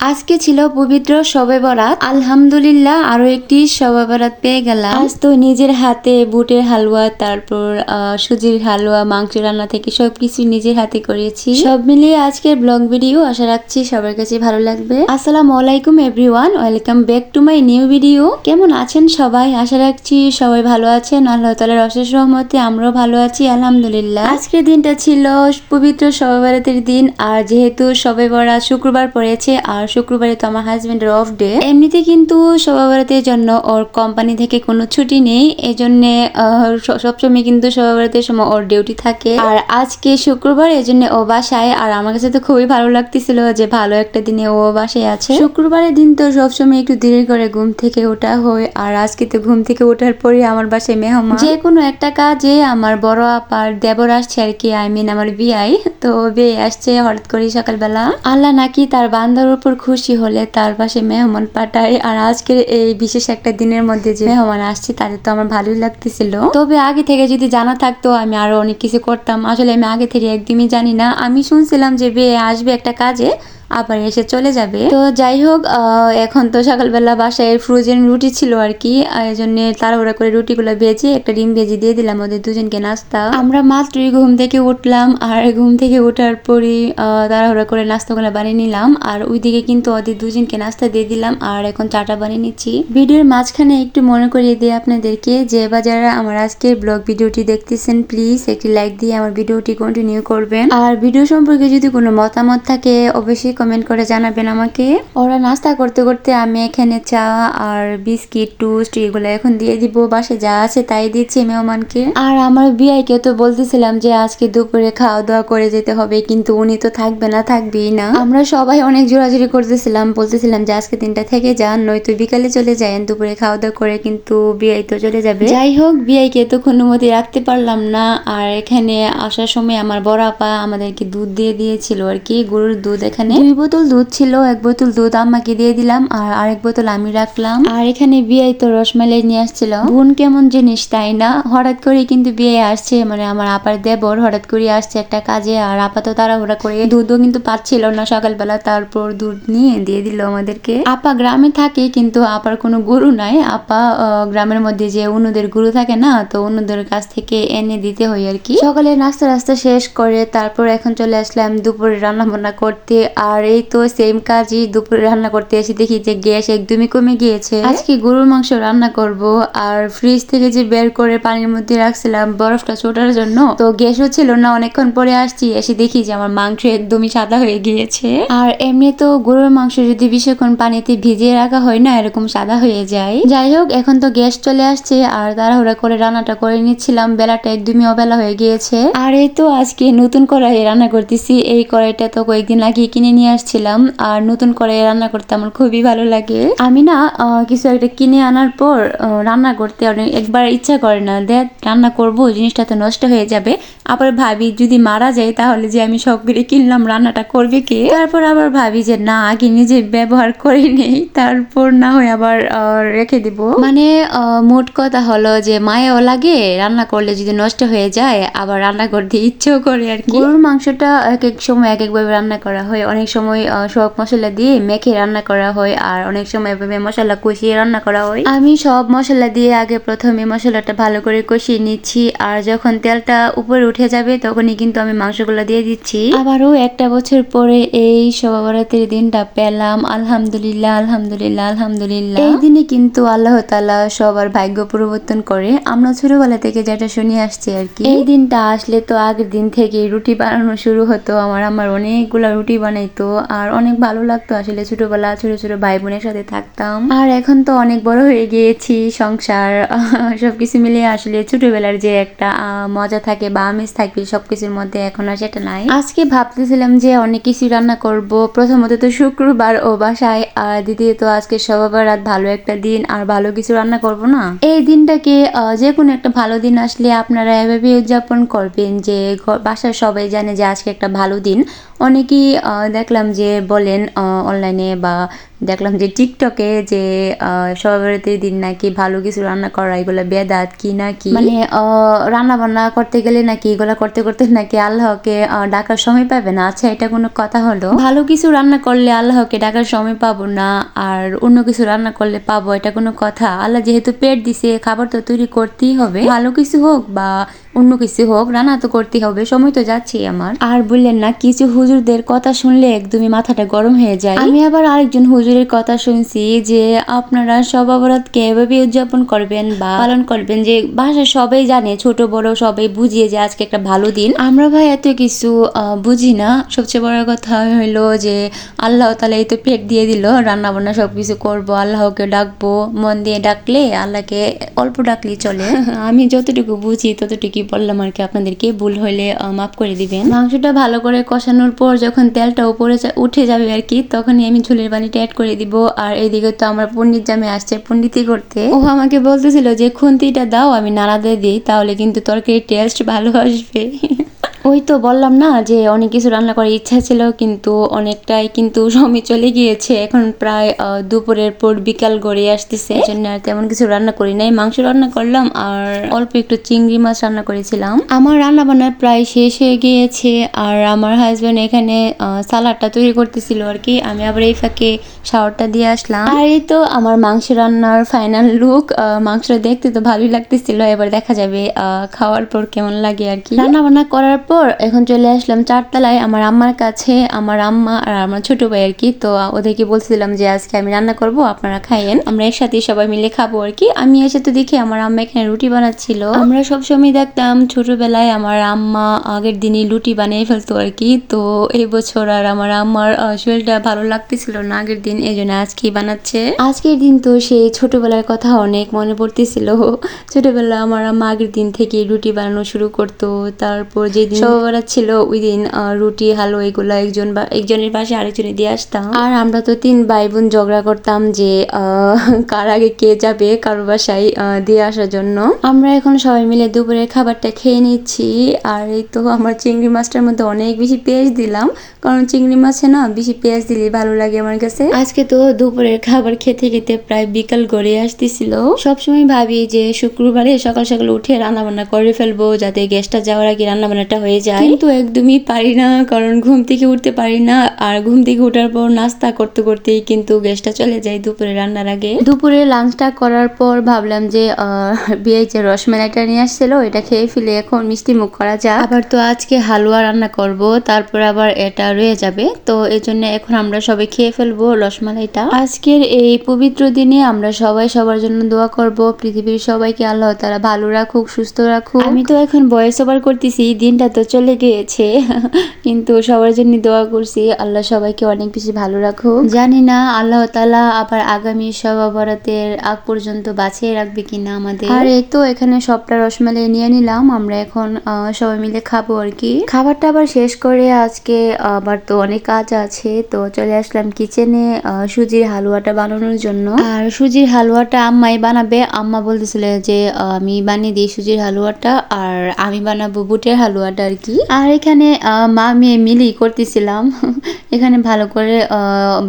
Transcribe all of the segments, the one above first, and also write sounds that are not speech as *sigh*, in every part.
আজকে ছিল পবিত্র শবে বরাত। আলহামদুলিল্লাহ, আরও একটি শবে বরাত পেয়ে গেলাম। আজ তো নিজের হাতে বুটের হালুয়া, তারপর সুজির হালুয়া মাংস রান্না থেকে সব সবকিছু নিজের হাতে করেছি। সব মিলিয়ে আজকের ব্লগ ভিডিও আশা রাখছি সবার কাছে ভালো লাগবে। আসসালামু আলাইকুম everyone welcome back to my new video কেমন আছেন সবাই? আশা রাখছি সবাই ভালো আছেন। আল্লাহ তালার অশেষ রহমতে আমরাও ভালো আছি, আলহামদুলিল্লাহ। আজকের দিনটা ছিল পবিত্র শবে বরাতের দিন। আর যেহেতু শবে বরাত শুক্রবার পড়েছে, আর শুক্রবারে তো আমার হাজবেন্ডের অফ ডে এমনিতে কিন্তু শবে বরাতের জন্য ওর কোম্পানি থেকে কোনো ছুটি নেই এই জন্য সবসময় কিন্তু শবে বরাতের সময় ওর ডিউটি থাকে। আর আজকে শুক্রবার এই জন্য ও বাসায়। আর আমার কাছে তো খুবই ভালো লাগতেছিল যে ভালো একটা দিনে ও বাসায় আছে। শুক্রবারের দিন তো সবসময় একটু দেরি করে ঘুম থেকে ওঠা হয়। আর আজকে তো ঘুম থেকে ওঠার পরে আমার বাসায় মেহমান। যে কোনো একটা কাজে আমার বড় আপার দেবর আসছে আর কি আই মিন আমার বিয়াই তো বিয়ে আসছে হঠাৎ করে সকালবেলা। আল্লাহ নাকি তার বান্দার উপর খুশি হলে তার পাশে মেহমান পাঠায়। আর আজকের এই বিশেষ একটা দিনের মধ্যে যে মেহমান আসছে, তাদের তো আমার ভালোই লাগতেছিল। তবে আগে থেকে যদি জানা থাকতো, আমি আরও অনেক কিছু করতাম। আসলে আমি আগে থেকে একদমই জানি না। আমি শুনছিলাম যে বে আসবে একটা কাজে। আবার এসে চলে যাবে। তো যাই হোক এখন তো সকালবেলা বাসায় ফ্রোজেন রুটি ছিল আর কি এই জন্য তাড়াহুড়া করে রুটিগুলো ভেজে একটা ডিম ভেজে দিয়ে দিলাম ওদের দুজনকে নাস্তা। আমরা মাত্রই ঘুম থেকে উঠলাম, আর ঘুম থেকে ওঠার পরই তাড়াহুড়া করে নাস্তাগুলো বানিয়ে নিলাম, আর ওইদিকে কিন্তু ওদের দুজনকে নাস্তা দিয়ে দিলাম, আর এখন চাটা বানিয়ে নিচ্ছি। ভিডিওর মাঝখানে একটু মনে করিয়ে দিই আপনাদেরকে যে, বা যারা আমার আজকের ব্লগ ভিডিওটি দেখতেছেন প্লিজ একটি লাইক দিয়ে আমার ভিডিওটি কন্টিনিউ করবেন। আর ভিডিও সম্পর্কে যদি কোনো মতামত থাকে, অবশ্যই কমেন্ট করে জানাবেন আমাকে। ওরা নাস্তা করতে করতে আমি এখানে চা আর বিস্কিট টোস্ট এগুলো এখন দিয়ে দিব। বাসে যা আছে তাই দিচ্ছি মেহমানকে। আর আমার বিয়াইকে তো বলতেছিলাম যে আজকে দুপুরে খাওয়া দাওয়া করে যেতে হবে, কিন্তু উনি তো থাকবে না, থাকবেই না। আমরা সবাই অনেক জোরাজুরি করতেছিলাম, বলতেছিলাম যে আজকে দিনটা থেকে যান, নয়তো বিকালে চলে যান দুপুরে খাওয়া দাওয়া করে, কিন্তু বিয়াই তো চলে যাবে। যাই হোক বিয়াইকে তো কোনো মতে রাখতে পারলাম না। আর এখানে আসার সময় আমার বড় আপা আমাদেরকে দুধ দিয়ে দিয়েছিল আর কি, গরুর দুধ এখানে। দুই বোতল দুধ ছিল, এক বোতল দুধ আম্মাকে দিয়ে দিলাম আর আরেক বোতল আমি রাখলাম। আর এখানে বিয়াই তো রসমালাই নিয়ে আসছিল। বোন কেমন জিনিস, তাই না? হঠাৎ করে কিন্তু বিয়ে আসছে মানে আমার আপার দেবর হঠাৎ করে আসছে একটা কাজে আর আপা তো তাড়াহুড়া করে দুধও কিন্তু পাচ্ছিল না। সকালবেলা তারপর দুধ নিয়ে দিয়ে দিল আমাদেরকে। আপা গ্রামে থাকে, কিন্তু আপার কোনো গরু নাই। আপা গ্রামের মধ্যে যে অন্যদের গরু থাকে না, তো অন্যদের কাছ থেকে এনে দিতে হয় আর কি। সকালে নাস্তা রাস্তা শেষ করে তারপর এখন চলে আসলাম দুপুরে রান্না বান্না করতে। আর এই তো সেম কাজই দুপুরে রান্না করতে এসে দেখি যে গ্যাস একদমই কমে গিয়েছে। আজকে গরুর মাংস রান্না করব আর ফ্রিজ থেকে যে বের করে পানির মধ্যে রাখছিলাম বরফটা ছোটার জন্য, তো গ্যাসও ছিল না, অনেকক্ষণ পরে আসছি, এসে দেখি যে আমার মাংস একদমই সাদা হয়ে গিয়েছে। আর এমনি তো গরুর মাংস যদি বেশিক্ষণ পানিতে ভিজিয়ে রাখা হয় না, এরকম সাদা হয়ে যায়। যাই হোক, এখন তো গ্যাস চলে আসছে আর তাড়াহুড়া করে রান্নাটা করে নিচ্ছিলাম, বেলাটা একদমই অবেলা হয়ে গিয়েছে। আর এই তো আজকে নতুন কড়াই রান্না করতেছি, এই কড়াইটা তো কয়েকদিন আগে কিনে নিয়ে আসছিলাম আর নতুন করে রান্না করতে আমার খুবই ভালো লাগে। আমি না কিছু একটা কিনে আনার পর রান্না করতে অনেক একবার ইচ্ছা করে না, দেখ, রান্না করব, জিনিসটা তো নষ্ট হয়ে যাবে। আবার ভাবি, যদি মারা যায় তাহলে যে আমি সব করে কিনলাম, রান্নাটা করবে কে? তারপর আবার ভাবি যে, না, আগে নিজে ব্যবহার করে নেই। তারপর না হয় আবার রেখে দিব। মানে মোট কথা হলো যে, মায়েও লাগে, রান্না করলে যদি নষ্ট হয়ে যায়, আবার রান্না করতে ইচ্ছেও করে আর কি। গরুর মাংসটা এক এক সময় এক একভাবে রান্না করা হয়, অনেক সময় সব মশলা দিয়ে মেখে রান্না করা হয়, আর অনেক সময় এভাবে মশলা কষিয়ে রান্না করা হয়। আমি সব মশলা দিয়ে আগে প্রথমে মশলাটা ভালো করে কষিয়ে নিচ্ছি, আর যখন তেলটা উপরে উঠে যাবে তখনই কিন্তু আমি মাংসগুলো দিয়ে দিচ্ছি। আবারও একটা বছর পরে এই সবাবরাতের দিনটা পেলাম। আলহামদুলিল্লাহ আলহামদুলিল্লাহ আলহামদুলিল্লাহ। এই দিনে কিন্তু আল্লাহ তালা সবার ভাগ্য পরিবর্তন করে। আমরা ছোটবেলা থেকে যেটা শুনে আসছি আর কি। এই দিনটা আসলে তো আগের দিন থেকে রুটি বানানো শুরু হতো। আমার আমার অনেকগুলা রুটি বানাইতো। আর অনেক ভালো লাগতো আসলে ছোটবেলা ছোট ছোট ভাই বোনের সাথে থাকতাম। আর এখন তো অনেক বড় হয়ে গিয়েছি, সংসার, *laughs* সবকিছু মিলিয়ে আসলে ছোটবেলার যে একটা মজা থাকে বা আমেজ থাকবে সবকিছুর মধ্যে এখন আর সেটা নাই। আজকে ভাবতেছিলাম যে অনেক কিছু রান্না করব। প্রথমত তো শুক্রবার ও বাসায়, আর দ্বিতীয়ত আজকে সবার রাত ভালো একটা দিন, আর ভালো কিছু রান্না করব না। এই দিনটাকে যে কোনো একটা ভালো দিন আসলে আপনারা এভাবে উদযাপন করবেন যে বাসার সবাই জানে যে আজকে একটা ভালো দিন। অনেকেই দেখলাম যে বলেন অনলাইনে বা দেখলাম যে টিকটকে যে সবাই দিন নাকি ভালো কিছু রান্না করা এগুলো বেদাত কি না কি? মানে রান্না বান্না করতে গেলে নাকি এগুলো করতে করতে নাকি আল্লাহকে ডাকার সময় পাবে না? আচ্ছা এটা কোনো কথা হলো? ভালো কিছু রান্না করলে আল্লাহকে ডাকার সময় পাবো না আর অন্য কিছু রান্না করলে পাবো এটা কোনো কথা? আল্লাহ যেহেতু পেট দিছে খাবার তো তৈরি করতেই হবে। ভালো কিছু হোক বা অন্য কিছু হোক রান্না তো করতেই হবে সময় তো যাচ্ছেই আমার। আর বললেন না কিছু হুজুরদের কথা শুনলে একদমই মাথাটা গরম হয়ে যায়। আমি আবার আরেকজন হুজুরের কথা শুনছি যে আপনারা সব অপরাধকে এভাবে উদযাপন করবেন বা পালন করবেন যে ভাষা সবাই জানে ছোট বড় সবাই বুঝিয়ে যে আজকে একটা ভালো দিন। আমরা ভাই এত কিছু বুঝি না। সবচেয়ে বড় কথা হলো যে আল্লাহ তালা এই তো পেট দিয়ে দিল রান্না বান্না সব কিছু করব আল্লাহকে ডাকবো মন দিয়ে ডাকলে আল্লাহকে অল্প ডাকলে চলে। *laughs* আমি যতটুকু বুঝি ততটুকুই বললাম আর কি আপনাদেরকে ভুল হলে মাফ করে দিবেন। মাংসটা ভালো করে কষানোর পর যখন তেলটা উপরে উঠে যাবে আর কি তখনই আমি ঝুলের পানিটা অ্যাড করে দিব। আর এদিকে তো আমার পণ্ডিত জামে আসছে পন্ডিতি করতে। ও আমাকে বলতেছিল যে, খুন্তিটা দাও, আমি নাড়া দিয়ে দিই, তাহলে কিন্তু তরকারির টেস্ট ভালো আসবে। ওই তো বললাম না যে অনেক কিছু রান্না করার ইচ্ছা ছিল, কিন্তু অনেকটাই কিন্তু সময় চলে গিয়েছে। এখন প্রায় দুপুরের পর বিকাল গড়িয়ে আসতেছে। জন্য আর তেমন কিছু রান্না করি নাই। মাংস রান্না করলাম আর অল্প একটু চিংড়ি মাছ রান্না করেছিলাম। আমার রান্না বান্না প্রায় শেষ হয়ে গিয়েছে আর আমার হাজবেন্ড এখানে সালাডটা তৈরি করতেছিল আর কি। আমি আবার এই ফাঁকে শাওয়ারটা দিয়ে আসলাম। আর এই তো আমার মাংস রান্নার ফাইনাল লুক মাংসটা দেখতে তো ভালোই লাগতেছিল। এবার দেখা যাবে খাওয়ার পর কেমন লাগে আর কি। রান্না বান্না করার পর এখন চলে আসলাম চারতলায় আমার আম্মার কাছে, আমার আম্মা আর আমার ছোট ভাই আর কি। তো ওদেরকে বলছিলাম যে আজকে আমি রান্না করব, আপনারা খাইয়েন। আমরা একসাথে সবাই মিলে খাব আর কি। আমি এসে তো দেখি আমার আম্মা এখানে রুটি বানাচ্ছিল। আমরা সবসময় দেখতাম ছোটবেলায় আমার আম্মা আগের দিনই রুটি বানিয়ে ফেলতো আর কি। তো, এই বছর আর আমার আম্মার শরীরটা ভালো লাগতেছিল না আগের দিন এই জন্য আজকেই বানাচ্ছে। আজকের দিন তো সেই ছোটবেলার কথা অনেক মনে পড়তেছিল। ছোটবেলা আমার আম্মা আগের দিন থেকে রুটি বানানো শুরু করতো। তারপর যেদিন সবারা ছিল ওই দিন রুটি হালুয়া এগুলো একজন বা একজনের পাশে আরেকজনে দিয়ে আসতাম। আর আমরা তো তিন ভাই বোন ঝগড়া করতাম যে কার আগে কে যাবে কারও বাসায় দিয়ে আসার জন্য। আমরা এখন সবাই মিলে দুপুরের খাবারটা খেয়ে নিচ্ছি। আর এই তো আমার চিংড়ি মাছটার মধ্যে অনেক বেশি পেঁয়াজ দিলাম। কারণ চিংড়ি মাছে না বেশি পেঁয়াজ দিলে ভালো লাগে আমার কাছে। আজকে তো দুপুরের খাবার খেতে খেতে প্রায় বিকাল গড়ে আসতেছিল। সবসময় ভাবি যে শুক্রবারে সকাল সকাল উঠে রান্না বান্না করে ফেলব যাতে গ্যাসটা যাওয়ার আগে রান্না বান্নাটা হয়ে যায়। কিন্তু একদমই পারি না কারণ ঘুম থেকে উঠতে পারি না। আর ঘুম থেকে ওঠার পর নাস্তা করতে করতেই কিন্তু গ্যাসটা চলে যায় দুপুরে রান্নার আগে। দুপুরে লাঞ্চটা করার পর ভাবলাম যে বিয়ে যে রসমালাইটা নিয়ে আসছিল এটা খেয়ে ফেলে এখন মিষ্টি মুখ করা যাক। আবার তো আজকে হালুয়া রান্না করব তারপর আবার এটা রয়ে যাবে। তো এই জন্য এখন আমরা সবাই খেয়ে ফেলব রসমালাইটা। আজকের এই পবিত্র দিনে আমরা সবাই সবার জন্য দোয়া করব পৃথিবীর সবাইকে আল্লাহ তারা ভালো রাখুক সুস্থ রাখুক। আমি তো এখন বয়স ওভার করতেছি দিনটা তো চলে গিয়েছে। কিন্তু সবার জন্য দোয়া করছি, আল্লাহ সবাইকে অনেক বেশি ভালো রাখুক। জানি না আল্লাহ তালা আবার আগামী সব বরাতের আগ পর্যন্ত বাঁচিয়ে রাখবে কিনা আমাদের। আর এই তো এখানে সবটা রসমালাই নিয়ে নিলাম, আমরা এখন সবাই মিলে খাব আর কি। খাবারটা আবার শেষ করে আজকে আবার তো অনেক কাজ আছে, তো চলে আসলাম কিচেনে সুজির হালুয়াটা বানানোর জন্য। আর সুজির হালুয়াটা আম্মাই বানাবে, আম্মা বলতেছিল যে আমি বানিয়ে দিই সুজির হালুয়াটা, আর আমি বানাবো বুটের হালুয়াটা আর কি। আর এখানে মা, মেয়ে মিলেই করতেছিলাম। *laughs* এখানে ভালো করে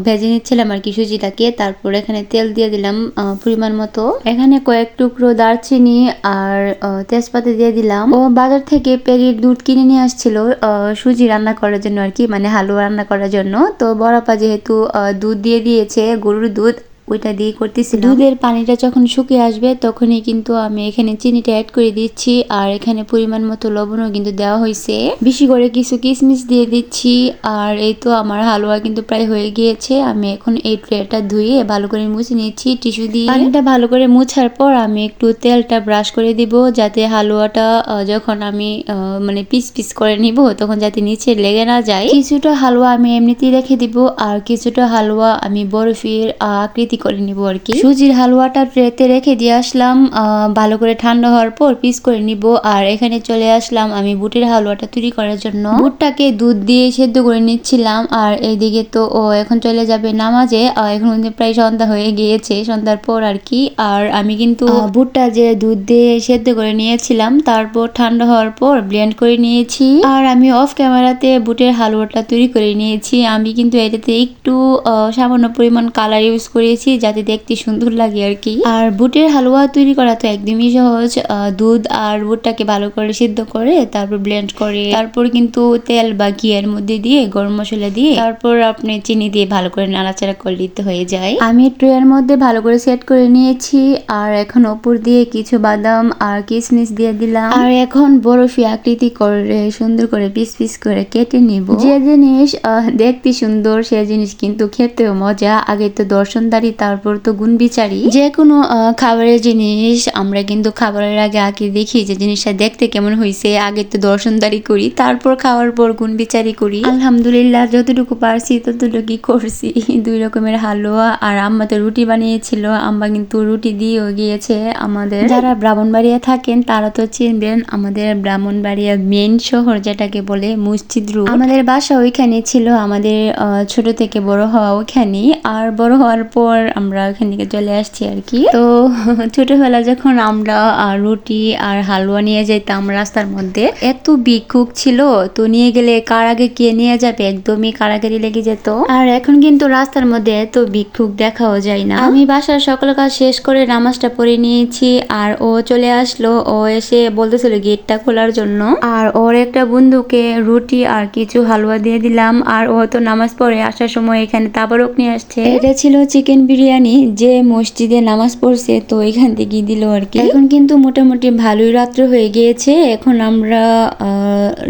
ভেজে নিচ্ছিলাম আর কি সুজিটাকে। তারপর এখানে তেল দিয়ে দিলাম পরিমাণ মতো। এখানে কয়েক টুকরো দারচিনি আর তেজপাতা দিয়ে দিলাম। ও বাজার থেকে প্যাকেট দুধ কিনে নিয়ে আসছিল সুজি রান্না করার জন্য আর কি মানে হালুয়া রান্না করার জন্য। তো বড়পা যেহেতু দুধ দিয়ে দিয়েছে, গরুর দুধ ওইটা দিয়ে করতেছি দুধের পানিটা যখন শুকিয়ে আসবে তখনই কিন্তু আমি এখানে চিনিটা অ্যাড করে দিচ্ছি আর এখানে পরিমাণ মতো লবণও কিন্তু দেওয়া হয়েছে বেশি করে কিছু কিশমিশ দিয়ে দিচ্ছি আর এই তো আমার হালুয়া কিন্তু প্রায় হয়ে গিয়েছে। আমি এখন এই ট্রেটা ধুয়ে ভালো করে মুছে নিচ্ছি টিস্যু দিয়ে। পানিটা ভালো করে মুছার পর আমি একটু তেলটা ব্রাশ করে দিব যাতে হালুয়াটা যখন আমি আহ, মানে পিস পিস করে নিব তখন যাতে নিচে লেগে না যায়। কিছুটা হালুয়া আমি এমনিতেই রেখে দিব আর কিছুটা হালুয়া আমি বরফির আকৃতি ভর্তি করে নিব আর কি। সুজির হালুয়াটা ট্রেতে রেখে দিয়ে আসলাম ভালো করে ঠান্ডা হওয়ার পর পিস করে নিব। আর এখানে চলে আসলাম আমি বুটের হালুয়াটা তৈরি করার জন্য। বুটটাকে দুধ দিয়ে সেদ্ধ করে নিচ্ছিলাম আর এইদিকে তো ও এখন চলে যাবে নামাজে। এখন প্রায় সন্ধ্যা হয়ে গিয়েছে সন্ধ্যার পর আর কি। আর আমি কিন্তু বুটটা যে দুধ দিয়ে সেদ্ধ করে নিয়েছিলাম তারপর ঠান্ডা হওয়ার পর ব্লেন্ড করে নিয়েছি। আর আমি অফ ক্যামেরাতে বুটের হালুয়াটা তৈরি করে নিয়েছি। আমি কিন্তু এটাতে একটু সামান্য পরিমাণ কালার ইউজ করেছি। যাতে দেখতে সুন্দর লাগে আর কি। আর বুটের হালুয়া তৈরি করা তো একদমই সহজ। দুধ আর বুটটাকে ভালো করে সিদ্ধ করে তারপর ব্লেন্ড করে, তারপর কিন্তু তেল বা ঘিয়ের মধ্যে দিয়ে গরম মশলা দিয়ে তারপর আপনি চিনি দিয়ে ভালো করে নাড়াচাড়া করে দিতে হয়ে যায়। আমি ট্রের মধ্যে ভালো করে সেট করে নিয়েছি। আর এখন ওপর দিয়ে কিছু বাদাম আর কিশমিশ দিয়ে দিলাম। আর এখন বরফি আকৃতি করে সুন্দর করে পিস পিস করে কেটে নিব। যে জিনিস দেখতে সুন্দর, সে জিনিস কিন্তু খেতেও মজা। আগে তো দর্শনদারি তারপর তো গুণ বিচারি যে কোনো খাবারের জিনিস আমরা কিন্তু খাবারের আগে আগে দেখি যে জিনিসটা দেখতে কেমন হয়েছে আগে তো দর্শনদারি করি, তারপর খাওয়ার পর গুণ বিচারি করি। আলহামদুলিল্লাহ, যতটুকু পারছি ততটুকুই করছি। *laughs* দুই রকমের হালুয়া আর আম্মা তো রুটি বানিয়েছিল, আম্মা কিন্তু রুটি দিয়েও গিয়েছে আমাদের। যারা ব্রাহ্মণবাড়িয়া থাকেন তারা তো চিনবেন, আমাদের ব্রাহ্মণবাড়িয়া মেন শহর যেটাকে বলে মসজিদ রোড আমাদের বাসা ওইখানে ছিল, আমাদের ছোট থেকে বড় হওয়া ওইখানে আর বড় হওয়ার পর আমরা ওখান থেকে চলে আসছি আর কি। তো *laughs* ছোটবেলা যখন আমরা রুটি আর হালুয়া নিয়ে যেতাম রাস্তার মধ্যে, এত ভিক্ষুক ছিল, তো নিয়ে গেলে কার আগে কে নিয়ে যাবে? একদমই কারাগারি লেগে যেত। আর এখন কিন্তু রাস্তার মধ্যে এত ভিক্ষুক দেখাও যায় না। আমি বাসার সকল কাজ শেষ করে নামাজটা পড়ে নিয়েছি, আর ও চলে আসলো। ও এসে বলতেছিল গেটটা খোলার জন্য। আর ওর একটা বন্ধুকে রুটি আর কিছু হালুয়া দিয়ে দিলাম। আর ও তো নামাজ পড়ে আসার সময় এখানে তাবারক নিয়ে আসছে। এটা ছিল চিকেন বিরিয়ানি যে মসজিদে নামাজ পড়ছে, তো এখান থেকে দিল আর কি। এখন কিন্তু মোটামুটি ভালোই রাত্র হয়ে গিয়েছে। এখন আমরা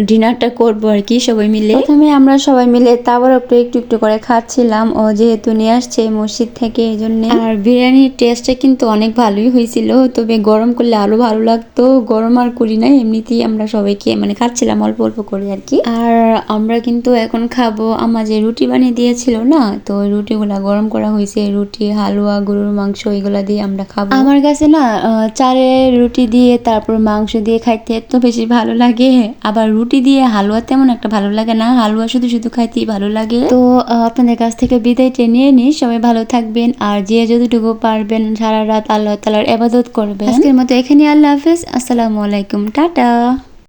ডিনারটা করব আর কি সবাই মিলে। প্রথমে আমরা সবাই মিলে তাবারকটা একটু একটু একটু করে খাচ্ছিলাম। ও যেহেতু নিয়ে আসছে মসজিদ থেকে, এই জন্য। আর বিরিয়ানির টেস্টটা কিন্তু অনেক ভালোই হয়েছিল। তবে গরম করলে আরও ভালো লাগতো। গরম আর করি না এমনিতেই আমরা সবাইকে মানে খাচ্ছিলাম অল্প অল্প করে আর কি। আর আমরা কিন্তু এখন খাব। আমার যে রুটি বানিয়ে দিয়েছিল না, তো রুটিগুলা গরম করা হয়েছে। রুটি হালুয়া গরুর মাংস এগুলা দিয়ে আমরা খাব। আমার কাছে না চালের রুটি দিয়ে তারপর মাংস দিয়ে খাইতে এত বেশি ভালো লাগে। আবার রুটি দিয়ে হালুয়া তেমন একটা ভালো লাগে না। হালুয়া শুধু শুধু খাইতেই ভালো লাগে। তো আপনাদের কাছ থেকে বিদায়টা নিয়ে নিই। সবাই ভালো থাকবেন। আর যে যতটুকু পারবেন সারা রাত আল্লাহ তালার এবাদত করবেন। আজকের মতো এখানে আল্লাহ হাফেজ। আসসালামু আলাইকুম। টাটা।